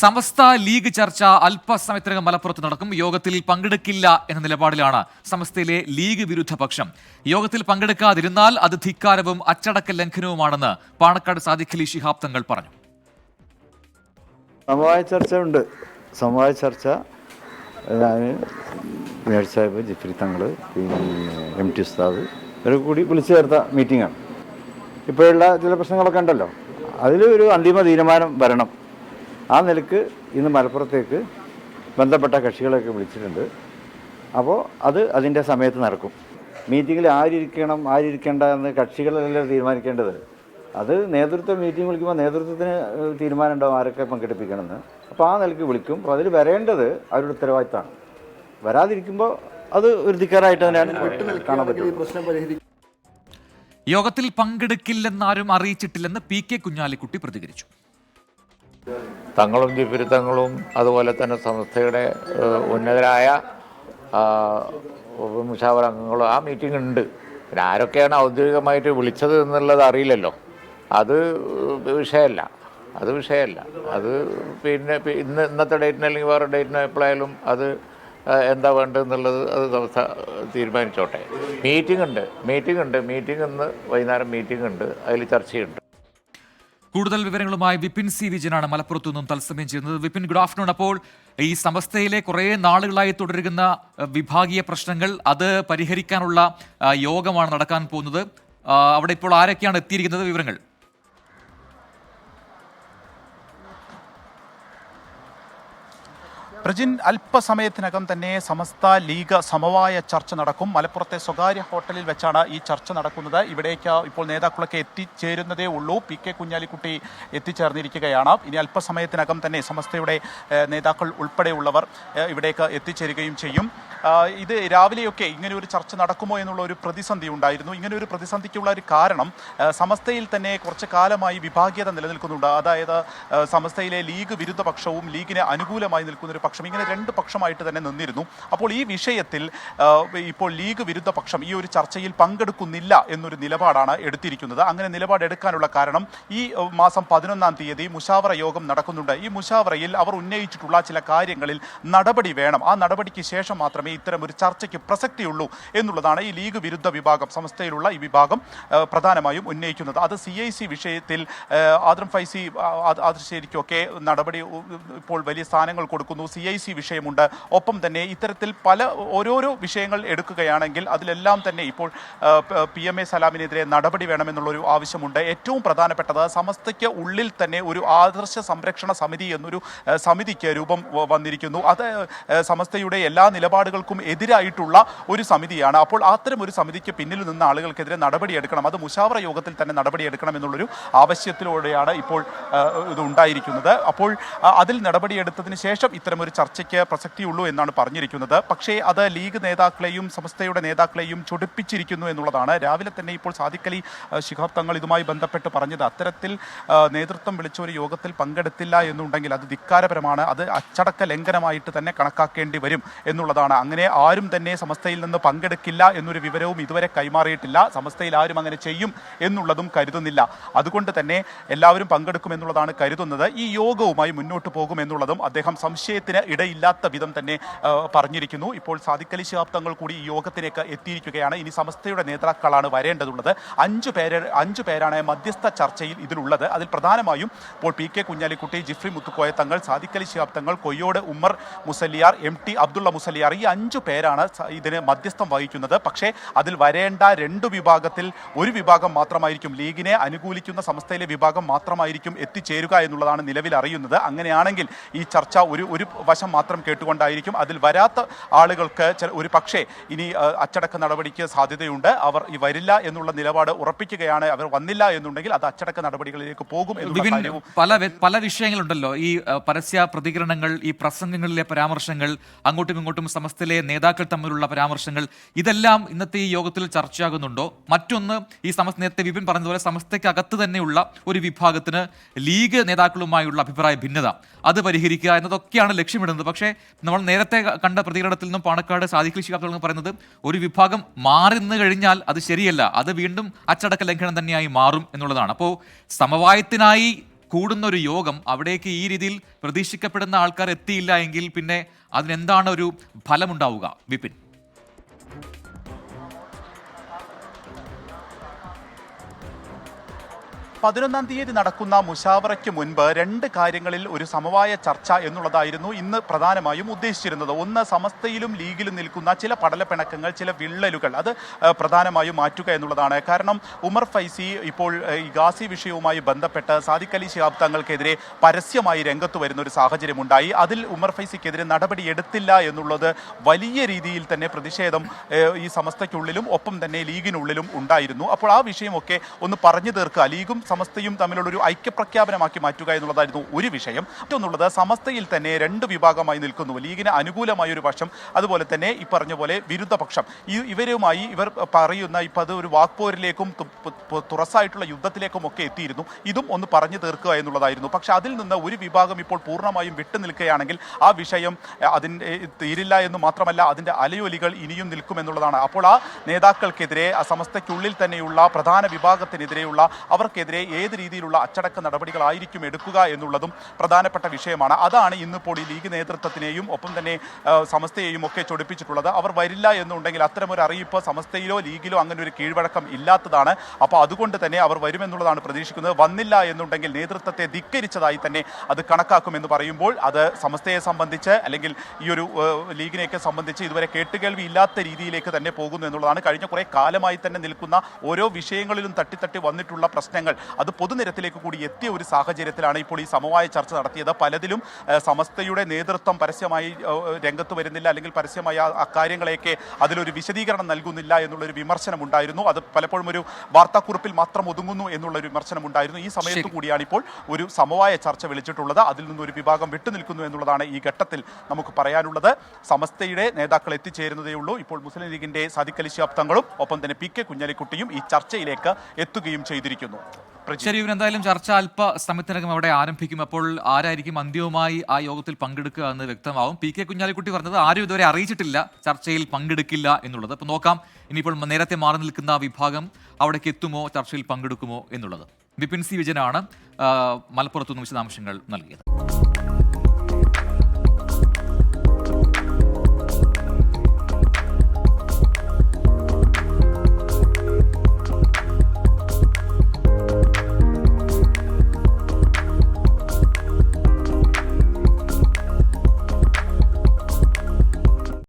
സമസ്ത league ചർച്ച അല്പസമയത്തിനകം മലപ്പുറത്ത് നടക്കും. യോഗത്തിൽ പങ്കെടുക്കില്ല എന്ന നിലപാടിലാണ് സമസ്തയിലെ ലീഗ് വിരുദ്ധ പക്ഷം. യോഗത്തിൽ പങ്കെടുക്കാതിരുന്നാൽ അത് ധിക്കാരവും അച്ചടക്ക ലംഘനവുമാണെന്ന് പാണക്കാട് സാദിഖ് അലി ശിഹാബ് തങ്ങൾ പറഞ്ഞു. സമവായ ചർച്ച ഉണ്ട് സമവായ ചർച്ച മേയർ സാഹിബ് ജിഫ്രി തങ്ങൾ പിന്നെ എം ടി ഉസ്താദ് ഇവരെ കൂടി വിളിച്ചു ചേർത്ത മീറ്റിംഗാണ്. ഇപ്പോഴുള്ള ചില പ്രശ്നങ്ങളൊക്കെ ഉണ്ടല്ലോ. അതിൽ ഒരു അന്തിമ തീരുമാനം വരണം. ആ നിലയ്ക്ക് ഇന്ന് മലപ്പുറത്തേക്ക് ബന്ധപ്പെട്ട കക്ഷികളെയൊക്കെ വിളിച്ചിട്ടുണ്ട്. അപ്പോൾ അത് അതിന്റെ സമയത്ത് നടക്കും. മീറ്റിങ്ങിൽ ആരിരിക്കണം ആരിരിക്കേണ്ട എന്ന് കക്ഷികളെല്ലാം തീരുമാനിക്കേണ്ടത്. അത് നേതൃത്വം മീറ്റിംഗ് വിളിക്കുമ്പോൾ നേതൃത്വത്തിന് തീരുമാനം ഉണ്ടാവും ആരൊക്കെ പങ്കെടുപ്പിക്കണമെന്ന്. അപ്പോൾ ആ നിലയ്ക്ക് വിളിക്കും. അപ്പോൾ അതിൽ വരേണ്ടത് അവരുടെ ഉത്തരവാദിത്തമാണ്. വരാതിരിക്കുമ്പോൾ അത് ഒരു ധിക്കാരായിട്ട് തന്നെയാണ് കാണാൻ പറ്റും യോഗത്തിൽ പങ്കെടുക്കില്ലെന്നാരും അറിയിച്ചിട്ടില്ലെന്ന് പി കെ കുഞ്ഞാലിക്കുട്ടി പ്രതികരിച്ചു. തങ്ങളും ജിഫിരുത്തങ്ങളും അതുപോലെ തന്നെ സംസ്ഥയുടെ ഉന്നതരായ മുഷാവർ അംഗങ്ങളും ആ മീറ്റിംഗ് ഉണ്ട്. പിന്നെ ആരൊക്കെയാണ് ഔദ്യോഗികമായിട്ട് വിളിച്ചത് എന്നുള്ളത് അറിയില്ലല്ലോ. അത് വിഷയമല്ല അത് വിഷയമല്ല അത് പിന്നെ ഇന്ന് ഇന്നത്തെ ഡേറ്റിന് അല്ലെങ്കിൽ വേറെ ഡേറ്റിന് എപ്പോഴായാലും അത് എന്താ വേണ്ടതെന്നുള്ളത് അത് സംസ്ഥ തീരുമാനിച്ചോട്ടെ. മീറ്റിംഗ് ഉണ്ട്. മീറ്റിംഗ് ഉണ്ട്. മീറ്റിംഗ് ഇന്ന് വൈകുന്നേരം മീറ്റിംഗ് ഉണ്ട്. അതിൽ ചർച്ചയുണ്ട്. കൂടുതൽ വിവരങ്ങളുമായി വിപിൻ സി വിജയനാണ് മലപ്പുറത്തു നിന്നും തത്സമയം ചെയ്യുന്നത് വിപിൻ ഗുഡ് ആഫ്റ്റർനൂൺ അപ്പോൾ ഈ സമസ്തയിലെ കുറേ നാളുകളായി തുടരുന്ന വിഭാഗീയ പ്രശ്നങ്ങൾ അത് പരിഹരിക്കാനുള്ള യോഗമാണ് നടക്കാൻ പോകുന്നത്. അവിടെ ഇപ്പോൾ ആരൊക്കെയാണ് എത്തിയിരിക്കുന്നത് വിവരങ്ങൾ? പ്രജിൻ അല്പസമയത്തിനകം തന്നെ സമസ്ത ലീഗ് സമവായ ചർച്ച നടക്കും. മലപ്പുറത്തെ സ്വകാര്യ ഹോട്ടലിൽ വെച്ചാണ് ഈ ചർച്ച നടക്കുന്നത്. ഇവിടേക്ക് ഇപ്പോൾ നേതാക്കളൊക്കെ എത്തിച്ചേരുന്നതേ ഉള്ളൂ. പി കെ കുഞ്ഞാലിക്കുട്ടി എത്തിച്ചേർന്നിരിക്കുകയാണ്. ഇനി അല്പസമയത്തിനകം തന്നെ സമസ്തയുടെ നേതാക്കൾ ഉൾപ്പെടെയുള്ളവർ ഇവിടേക്ക് എത്തിച്ചേരുകയും ചെയ്യും. ഇത് രാവിലെയൊക്കെ ഇങ്ങനെ ഒരു ചർച്ച നടക്കുമോ എന്നുള്ള ഒരു പ്രതിസന്ധി ഉണ്ടായിരുന്നു. ഇങ്ങനെ ഒരു പ്രതിസന്ധിക്കുള്ള ഒരു കാരണം സമസ്തയിൽ തന്നെ കുറച്ച് കാലമായി വിഭാഗീയത നിലനിൽക്കുന്നുണ്ട്. അതായത് സമസ്തയിലെ ലീഗ് വിരുദ്ധ പക്ഷവും ലീഗിന് അനുകൂലമായി നിൽക്കുന്ന ഒരു പക്ഷം ഇങ്ങനെ രണ്ട് പക്ഷമായിട്ട് തന്നെ നിന്നിരുന്നു. അപ്പോൾ ഈ വിഷയത്തിൽ ഇപ്പോൾ ലീഗ് വിരുദ്ധ പക്ഷം ഈ ഒരു ചർച്ചയിൽ പങ്കെടുക്കുന്നില്ല എന്നൊരു നിലപാടാണ് എടുത്തിരിക്കുന്നത്. അങ്ങനെ നിലപാടെടുക്കാനുള്ള കാരണം ഈ മാസം പതിനൊന്നാം തീയതി മുഷാവറ യോഗം നടക്കുന്നുണ്ട്. ഈ മുഷാവറയിൽ അവർ ഉന്നയിച്ചിട്ടുള്ള ചില കാര്യങ്ങളിൽ നടപടി വേണം. ആ നടപടിക്ക് ശേഷം മാത്രമേ ഇത്തരം ഒരു ചർച്ചയ്ക്ക് പ്രസക്തിയുള്ളൂ എന്നുള്ളതാണ് ഈ ലീഗ് വിരുദ്ധ വിഭാഗം സംസ്ഥയിലുള്ള ഈ വിഭാഗം പ്രധാനമായും ഉന്നയിക്കുന്നത്. അത് സി ഐ സി വിഷയത്തിൽ ആദ്രം ഫൈസി ആദർശേരിക്കൊക്കെ നടപടി ഇപ്പോൾ വലിയ സ്ഥാനങ്ങൾ കൊടുക്കുന്നു. സി ഐ സി വിഷയമുണ്ട്. ഒപ്പം തന്നെ ഇത്തരത്തിൽ പല ഓരോരോ വിഷയങ്ങൾ എടുക്കുകയാണെങ്കിൽ അതിലെല്ലാം തന്നെ ഇപ്പോൾ പി എം എ സലാമിനെതിരെ നടപടി വേണമെന്നുള്ളൊരു ആവശ്യമുണ്ട്. ഏറ്റവും പ്രധാനപ്പെട്ടത് സമസ്തയ്ക്ക് ഉള്ളിൽ തന്നെ ഒരു ആദർശ സംരക്ഷണ സമിതി എന്നൊരു സമിതിക്ക് രൂപം വന്നിരിക്കുന്നു. അത് സമസ്തയുടെ എല്ലാ നിലപാടുകൾക്കും എതിരായിട്ടുള്ള ഒരു സമിതിയാണ്. അപ്പോൾ അത്തരം ഒരു സമിതിക്ക് പിന്നിൽ നിന്ന് ആളുകൾക്കെതിരെ നടപടിയെടുക്കണം അത് മുഷാവറ യോഗത്തിൽ തന്നെ നടപടിയെടുക്കണം എന്നുള്ളൊരു ആവശ്യത്തിലൂടെയാണ് ഇപ്പോൾ ഇത് ഉണ്ടായിരിക്കുന്നത്. അപ്പോൾ അതിൽ നടപടിയെടുത്തതിന് ശേഷം ഇത്തരമൊരു ചർച്ചയ്ക്ക് പ്രസക്തിയുള്ളൂ എന്നാണ് പറഞ്ഞിരിക്കുന്നത്. പക്ഷേ അത് ലീഗ് നേതാക്കളെയും സംസ്ഥയുടെ നേതാക്കളെയും ചൊടിപ്പിച്ചിരിക്കുന്നു എന്നുള്ളതാണ്. രാവിലെ തന്നെ ഇപ്പോൾ സാദിഖലി ശിഹാബ് തങ്ങൾ ഇതുമായി ബന്ധപ്പെട്ട് പറഞ്ഞത്. അത്തരത്തിൽ നേതൃത്വം വിളിച്ച ഒരു യോഗത്തിൽ പങ്കെടുത്തില്ല എന്നുണ്ടെങ്കിൽ അത് ധിക്കാരപരമാണ്. അത് അച്ചടക്ക ലംഘനമായിട്ട് തന്നെ കണക്കാക്കേണ്ടി വരും എന്നുള്ളതാണ്. അങ്ങനെ ആരും തന്നെ സമസ്തയിൽ നിന്ന് പങ്കെടുക്കില്ല എന്നൊരു വിവരവും ഇതുവരെ കൈമാറിയിട്ടില്ല. സമസ്തയിൽ ആരും അങ്ങനെ ചെയ്യും എന്നുള്ളതും കരുതുന്നില്ല. അതുകൊണ്ട് തന്നെ എല്ലാവരും പങ്കെടുക്കും എന്നുള്ളതാണ് കരുതുന്നത്. ഈ യോഗവുമായി മുന്നോട്ട് പോകുമെന്നുള്ളതും അദ്ദേഹം സംശയത്തിന് ഇടയില്ലാത്ത വിധം തന്നെ പറഞ്ഞിരിക്കുന്നു. ഇപ്പോൾ സാദിഖലി ശിഅാബ്തങ്ങൾ കൂടി ഈ യോഗത്തിലേക്ക് എത്തിയിരിക്കുകയാണ്. ഇനി സമസ്തയുടെ നേതാക്കളാണ് വരേണ്ടതുള്ളത്. അഞ്ചു പേര് അഞ്ചു പേരാണ് മധ്യസ്ഥ ചർച്ചയിൽ ഇതിലുള്ളത്. അതിൽ പ്രധാനമായും ഇപ്പോൾ P K Kunhalikutty Jifri Muthukoya Thangal Sadiqali Shihab Thangal Koyyode Ummer Musliyar M T Abdulla Musliyar ഈ അഞ്ചു പേരാണ് ഇതിന് മധ്യസ്ഥം വഹിക്കുന്നത്. പക്ഷേ അതിൽ വരേണ്ട രണ്ടു വിഭാഗത്തിൽ ഒരു വിഭാഗം മാത്രമായിരിക്കും. ലീഗിനെ അനുകൂലിക്കുന്ന സംസ്ഥയിലെ വിഭാഗം മാത്രമായിരിക്കും എത്തിച്ചേരുക എന്നുള്ളതാണ് നിലവിൽ അറിയുന്നത് അങ്ങനെയാണെങ്കിൽ ഈ ചർച്ച ഒരു ഒരു വശം മാത്രം കേട്ടുകൊണ്ടായിരിക്കും അതിൽ വരാത്ത ആളുകൾക്ക് ഒരു പക്ഷേ ഇനി അച്ചടക്ക നടപടിക്ക് സാധ്യതയുണ്ട്. അവർ ഈ വരില്ല എന്നുള്ള നിലപാട് ഉറപ്പിക്കുകയാണ്. അവർ വന്നില്ല എന്നുണ്ടെങ്കിൽ അത് അച്ചടക്ക നടപടികളിലേക്ക് പോകും എന്നുള്ള പല പല വിഷയങ്ങളുണ്ടല്ലോ. ഈ പരസ്യ പ്രതികരണങ്ങൾ ഈ പ്രസംഗങ്ങളിലെ പരാമർശങ്ങൾ അങ്ങോട്ടും ഇങ്ങോട്ടും സമസ്തയിലെ നേതാക്കൾ തമ്മിലുള്ള പരാമർശങ്ങൾ ഇതെല്ലാം ഇന്നത്തെ ഈ യോഗത്തിൽ ചർച്ചയാകുന്നുണ്ടോ? മറ്റൊന്ന് ഈ സമസ്ത നേരത്തെ വിപിൻ പറഞ്ഞതുപോലെ സമസ്തയ്ക്കകത്ത് തന്നെയുള്ള ഒരു വിഭാഗത്തിന് ലീഗ് നേതാക്കളുമായുള്ള അഭിപ്രായ ഭിന്നത. അത് പരിഹരിക്കുക എന്നതൊക്കെയാണ് ലക്ഷ്യമിടുന്നത് പക്ഷേ നമ്മൾ നേരത്തെ കണ്ട പ്രതികരണത്തിൽ നിന്നും പാണക്കാട് സാദിഖ് ശിഹാബ് പറയുന്നത് ഒരു വിഭാഗം മാറി നിന്ന് കഴിഞ്ഞാൽ അത് ശരിയല്ല. അത് വീണ്ടും അച്ചടക്ക ലംഘനം തന്നെയായി മാറും എന്നുള്ളതാണ്. അപ്പോൾ സമവായത്തിനായി കൂടുന്ന ഒരു യോഗം അവിടേക്ക് ഈ രീതിയിൽ പ്രതീക്ഷിക്കപ്പെടുന്ന ആൾക്കാർ എത്തിയില്ല എങ്കിൽ പിന്നെ അതിനെന്താണ് ഒരു ഫലമുണ്ടാവുക? വിപിൻ. പതിനൊന്നാം തീയതി നടക്കുന്ന മുഷാവറയ്ക്ക് മുൻപ് രണ്ട് കാര്യങ്ങളിൽ ഒരു സമവായ ചർച്ച എന്നുള്ളതായിരുന്നു ഇന്ന് പ്രധാനമായും ഉദ്ദേശിച്ചിരുന്നത്. ഒന്ന് സമസ്തയിലും ലീഗിലും നിൽക്കുന്ന ചില പടലപ്പിണക്കങ്ങൾ ചില വിള്ളലുകൾ അത് പ്രധാനമായും മാറ്റുക എന്നുള്ളതാണ്. കാരണം ഉമർ ഫൈസി ഇപ്പോൾ ഈ ഗാസി വിഷയവുമായി ബന്ധപ്പെട്ട് സാദിഖ് അലി ശിഹാബ് തങ്ങൾക്കെതിരെ പരസ്യമായി രംഗത്ത് വരുന്ന ഒരു സാഹചര്യമുണ്ടായി. അതിൽ ഉമർ ഫൈസിക്കെതിരെ നടപടി എടുത്തില്ല എന്നുള്ളത് വലിയ രീതിയിൽ തന്നെ പ്രതിഷേധം ഈ സമസ്തയ്ക്കുള്ളിലും ഒപ്പം തന്നെ ലീഗിനുള്ളിലും ഉണ്ടായിരുന്നു. അപ്പോൾ ആ വിഷയമൊക്കെ ഒന്ന് പറഞ്ഞു തീർക്കുക. ലീഗും സമസ്തയും തമ്മിലുള്ള ഒരു ഐക്യപ്രഖ്യാപനമാക്കി മാറ്റുക എന്നുള്ളതായിരുന്നു ഒരു വിഷയം. മറ്റൊന്നുള്ളത് സമസ്തയിൽ തന്നെ രണ്ട് വിഭാഗമായി നിൽക്കുന്നു. ലീഗിന് അനുകൂലമായ ഒരു പക്ഷം അതുപോലെ തന്നെ ഈ പറഞ്ഞ പോലെ വിരുദ്ധപക്ഷം. ഈ ഇവരുമായി ഇവർ പറയുന്ന ഇപ്പം അത് ഒരു വാക്പോരിലേക്കും തുറസായിട്ടുള്ള യുദ്ധത്തിലേക്കും ഒക്കെ എത്തിയിരുന്നു. ഇതും ഒന്ന് പറഞ്ഞു തീർക്കുക എന്നുള്ളതായിരുന്നു. പക്ഷെ അതിൽ നിന്ന് ഒരു വിഭാഗം ഇപ്പോൾ പൂർണമായും വിട്ടു നിൽക്കുകയാണെങ്കിൽ ആ വിഷയം അതിന്റെ തീരില്ല എന്ന് മാത്രമല്ല അതിന്റെ അലയൊലികൾ ഇനിയും നിൽക്കുമെന്നുള്ളതാണ് അപ്പോൾ ആ നേതാക്കൾക്കെതിരെ ആ സമസ്തയ്ക്കുള്ളിൽ തന്നെയുള്ള പ്രധാന വിഭാഗത്തിനെതിരെയുള്ള അവർക്കെതിരെ ഏത് രീതിയിലുള്ള അച്ചടക്ക നടപടികളായിരിക്കും എടുക്കുക എന്നുള്ളതും പ്രധാനപ്പെട്ട വിഷയമാണ്. അതാണ് ഇന്നിപ്പോൾ ഈ ലീഗ് നേതൃത്വത്തിനെയും ഒപ്പം തന്നെ സമസ്തയെയും ഒക്കെ ചൊടിപ്പിച്ചിട്ടുള്ളത്. അവർ വരില്ല എന്നുണ്ടെങ്കിൽ അത്തരമൊരു അറിയിപ്പ് സമസ്തയിലോ ലീഗിലോ അങ്ങനെ ഒരു കീഴ്വഴക്കം ഇല്ലാത്തതാണ്. അപ്പോൾ അതുകൊണ്ട് തന്നെ അവർ വരുമെന്നുള്ളതാണ് പ്രതീക്ഷിക്കുന്നത്. വന്നില്ല എന്നുണ്ടെങ്കിൽ നേതൃത്വത്തെ ധിക്കരിച്ചതായി തന്നെ അത് കണക്കാക്കുമെന്ന് പറയുമ്പോൾ അത് സമസ്തയെ സംബന്ധിച്ച് അല്ലെങ്കിൽ ഈ ഒരു ലീഗിനെയൊക്കെ സംബന്ധിച്ച് ഇതുവരെ കേട്ടുകേൾവി ഇല്ലാത്ത രീതിയിലേക്ക് തന്നെ പോകുന്നു എന്നുള്ളതാണ്. കഴിഞ്ഞ കുറേ കാലമായി തന്നെ നിൽക്കുന്ന ഓരോ വിഷയങ്ങളിലും തട്ടിത്തട്ടി വന്നിട്ടുള്ള പ്രശ്നങ്ങൾ. അത് പൊതുനിരത്തിലേക്ക് കൂടി എത്തിയ ഒരു സാഹചര്യത്തിലാണ് ഇപ്പോൾ ഈ സമവായ ചർച്ച നടത്തിയത്. പലതിലും സമസ്തയുടെ നേതൃത്വം പരസ്യമായി രംഗത്ത് വരുന്നില്ല അല്ലെങ്കിൽ പരസ്യമായി അക്കാര്യങ്ങളെയൊക്കെ അതിലൊരു വിശദീകരണം നൽകുന്നില്ല എന്നുള്ളൊരു വിമർശനം ഉണ്ടായിരുന്നു. അത് പലപ്പോഴും ഒരു വാർത്താക്കുറിപ്പിൽ മാത്രം ഒതുങ്ങുന്നു എന്നുള്ള ഒരു വിമർശനം ഉണ്ടായിരുന്നു. ഈ സമയത്ത് കൂടിയാണ് ഇപ്പോൾ ഒരു സമവായ ചർച്ച വിളിച്ചിട്ടുള്ളത്. അതിൽ നിന്ന് ഒരു വിഭാഗം വിട്ടുനിൽക്കുന്നു എന്നുള്ളതാണ് ഈ ഘട്ടത്തിൽ നമുക്ക് പറയാനുള്ളത്. സമസ്തയുടെ നേതാക്കൾ എത്തിച്ചേരുന്നതേ ഉള്ളൂ. ഇപ്പോൾ മുസ്ലിം ലീഗിന്റെ സാദിഖലി അലി ഒപ്പം തന്നെ പി കെ കുഞ്ഞാലിക്കുട്ടിയും ഈ ചർച്ചയിലേക്ക് എത്തുകയും ചെയ്തിരിക്കുന്നു. ശരി എന്തായാലും ചർച്ച അല്പ സമയത്തിനകം അവിടെ ആരംഭിക്കും. അപ്പോൾ ആരായിരിക്കും അന്ത്യവുമായി ആ യോഗത്തിൽ പങ്കെടുക്കുക എന്ന് വ്യക്തമാവും. പി കെ കുഞ്ഞാലിക്കുട്ടി പറഞ്ഞത് ആരും ഇതുവരെ അറിയിച്ചിട്ടില്ല. ചർച്ചയിൽ പങ്കെടുക്കില്ല എന്നുള്ളത്. അപ്പോൾ നോക്കാം ഇനിയിപ്പോൾ നേരത്തെ മാറി നിൽക്കുന്ന വിഭാഗം അവിടേക്ക് എത്തുമോ ചർച്ചയിൽ പങ്കെടുക്കുമോ എന്നുള്ളത്. വിപിൻ സി വിജയനാണ് മലപ്പുറത്തുനിന്ന് വിശദാംശങ്ങൾ നൽകിയത്.